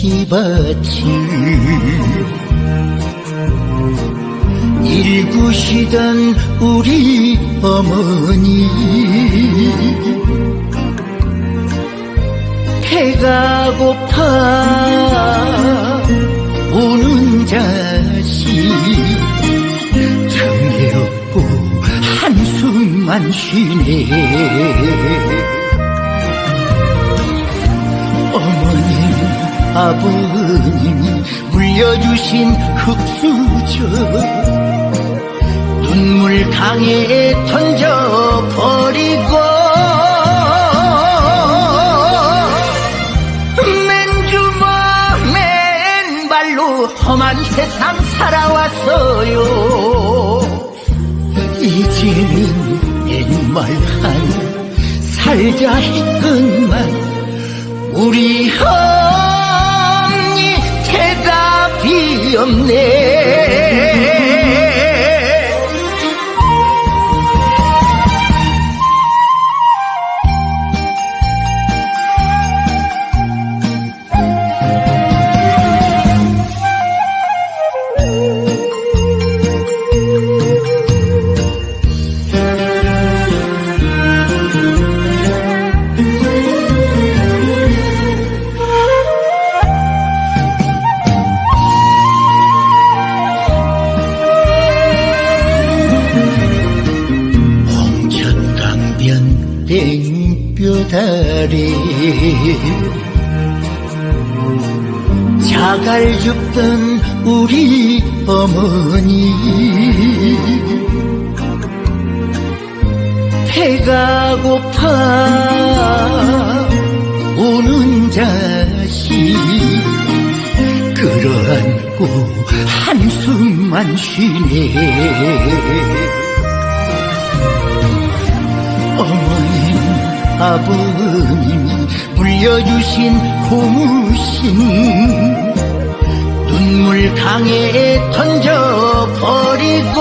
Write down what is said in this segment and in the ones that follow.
피밭을 일구시던 우리 어머니. 배가 고파 우는 자식. 등에 업고 한숨만 쉬네 아버님이 물려주신 흙수저. 눈물 강에 던져버리고 맨주먹 맨발로 험한 세상 살아왔어요. 이제는 옛말 하나 살자 했건만 우리 언 대답 땡볕아래 자갈 줍던 우리 어머니. 배가 고파 우는 자식. 끌어안고 한숨만 쉬네 어머님 아버님이 물려주신 고무신. 눈물 강에 던져버리고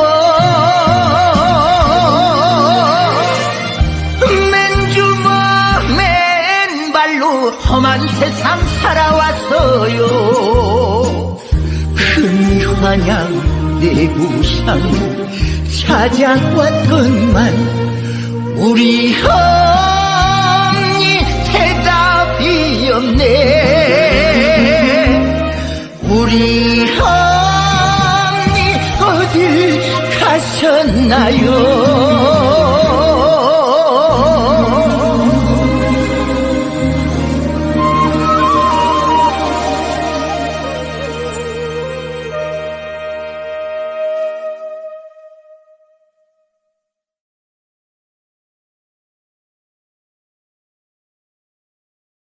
맨주먹 맨발로 험한 세상 살아왔어요. 큰 환양 내 고향 찾아왔건만 우리 언니 대답이 없네. 우리 언니 어딜 가셨나요